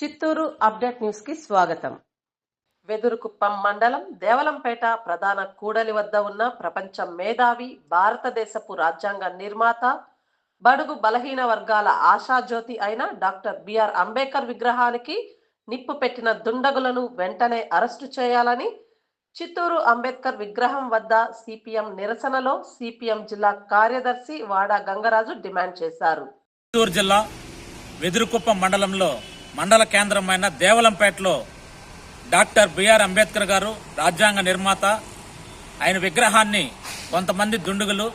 Chittoor update న్యూస్కి స్వాగతం. వెదురుకుప్పం మండలం దేవలంపేట ప్రధాన కూడలి వద్ద ఉన్న ప్రపంచ మేధావి భారతదేశపు రాజ్యాంగ నిర్మాత బడుగు బలహీన వర్గాల ఆశాజ్యోతి అయిన డాక్టర్ బిఆర్ అంబేద్కర్ విగ్రహానికి నిప్పు పెట్టిన దుండగులను వెంటనే అరెస్టు చేయాలని చిత్తూరు అంబేద్కర్ విగ్రహం వద్ద సిపిఎం నిరసనలో సిపిఎం జిల్లా కార్యదర్శి వాడా గంగరాజు డిమాండ్ చేశారు. చిత్తూరు జిల్లా వెదురుకుప్పం మండలంలో మండల కేంద్రమైన దేవలంపేటలో డాక్టర్ బిఆర్ అంబేద్కర్ గారు రాజ్యాంగ నిర్మాత. ఆయన విగ్రహాన్ని కొంతమంది దుండుగులు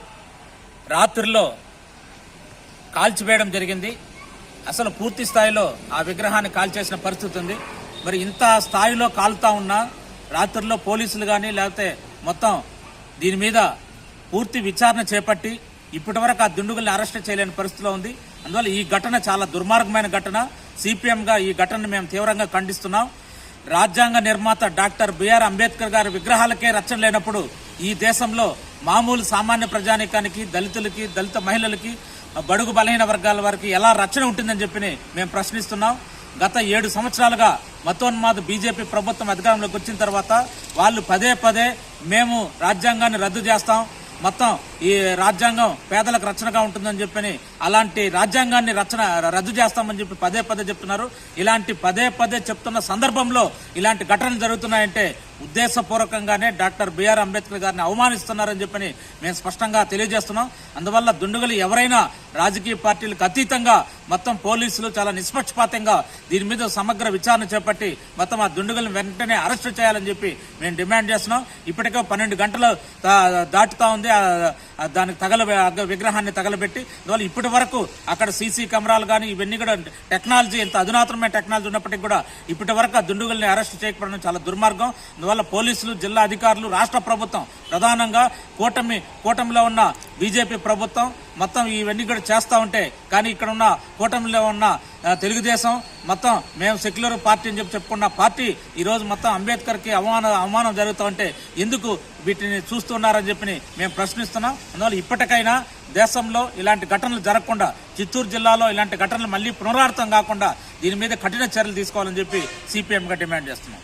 రాత్రిలో కాల్చివేయడం జరిగింది. అసలు పూర్తి స్థాయిలో ఆ విగ్రహాన్ని కాల్చేసిన పరిస్థితి ఉంది. మరి ఇంత స్థాయిలో కాలుతా ఉన్నా రాత్రిలో పోలీసులు కానీ లేకపోతే మొత్తం దీని మీద పూర్తి విచారణ చేపట్టి ఇప్పటి వరకు ఆ దుండుగుల్ని అరెస్ట్ చేయలేని పరిస్థితిలో ఉంది. అందువల్ల ఈ ఘటన చాలా దుర్మార్గమైన ఘటన. సిపిఎంగా ఈ ఘటనను మేము తీవ్రంగా ఖండిస్తున్నాం. రాజ్యాంగ నిర్మాత డాక్టర్ బిఆర్ అంబేద్కర్ గారి విగ్రహాలకే రక్షణ లేనప్పుడు ఈ దేశంలో మామూలు సామాన్య ప్రజానికానికి దళితులకి దళిత మహిళలకి బడుగు బలహీన వర్గాల వారికి ఎలా రక్షణ ఉంటుందని చెప్పి మేము ప్రశ్నిస్తున్నాం. గత ఏడు సంవత్సరాలుగా మతోన్మాద బీజేపీ ప్రభుత్వం అధికారంలోకి వచ్చిన తర్వాత వాళ్ళు పదే పదే మేము రాజ్యాంగాన్ని రద్దు చేస్తాం. మొత్తం ఈ రాజ్యాంగం పేదలకు రచనగా ఉంటుందని చెప్పని అలాంటి రాజ్యాంగాన్ని రచన రద్దు చేస్తామని చెప్పి పదే పదే చెప్తున్నారు. ఇలాంటి పదే పదే చెప్తున్న సందర్భంలో ఇలాంటి ఘటనలు జరుగుతున్నాయంటే ఉద్దేశపూర్వకంగానే డాక్టర్ బిఆర్ అంబేద్కర్ గారిని అవమానిస్తున్నారని చెప్పని మేము స్పష్టంగా తెలియజేస్తున్నాం. అందువల్ల దుండగులు ఎవరైనా రాజకీయ పార్టీలకు అతీతంగా మొత్తం పోలీసులు చాలా నిష్పక్షపాతంగా దీని మీద సమగ్ర విచారణ చేపట్టి మొత్తం ఆ దుండగులను వెంటనే అరెస్టు చేయాలని చెప్పి మేము డిమాండ్ చేస్తున్నాం. ఇప్పటికే పన్నెండు గంటలు దాటుతా ఉంది. దానికి తగల విగ్రహాన్ని తగలబెట్టి అందువల్ల ఇప్పటి వరకు అక్కడ సీసీ కెమెరాలు కానీ ఇవన్నీ కూడా టెక్నాలజీ ఎంత అధునాతనమైన టెక్నాలజీ ఉన్నప్పటికీ కూడా ఇప్పటి వరకు ఆ దుండగుల్ని అరెస్ట్ చేయకపోవడం చాలా దుర్మార్గం. అందువల్ల పోలీసులు జిల్లా అధికారులు రాష్ట్ర ప్రభుత్వం ప్రధానంగా కూటమి కూటమిలో ఉన్న బీజేపీ ప్రభుత్వం మొత్తం ఇవన్నీ కూడా చేస్తూ ఉంటే కానీ ఇక్కడ ఉన్న కూటమిలో ఉన్న తెలుగుదేశం మొత్తం మేము సెక్యులర్ పార్టీ అని చెప్పి చెప్పుకున్న పార్టీ ఈ రోజు మొత్తం అంబేద్కర్కి అవమానం అవమానం జరుగుతూ ఉంటే ఎందుకు వీటిని చూస్తున్నారని చెప్పి మేము ప్రశ్నిస్తున్నాం. అందువల్ల ఇప్పటికైనా దేశంలో ఇలాంటి ఘటనలు జరగకుండా చిత్తూరు జిల్లాలో ఇలాంటి ఘటనలు మళ్ళీ పునరావృతం కాకుండా దీని మీద కఠిన చర్యలు తీసుకోవాలని చెప్పి సిపిఎంగా డిమాండ్ చేస్తున్నాం.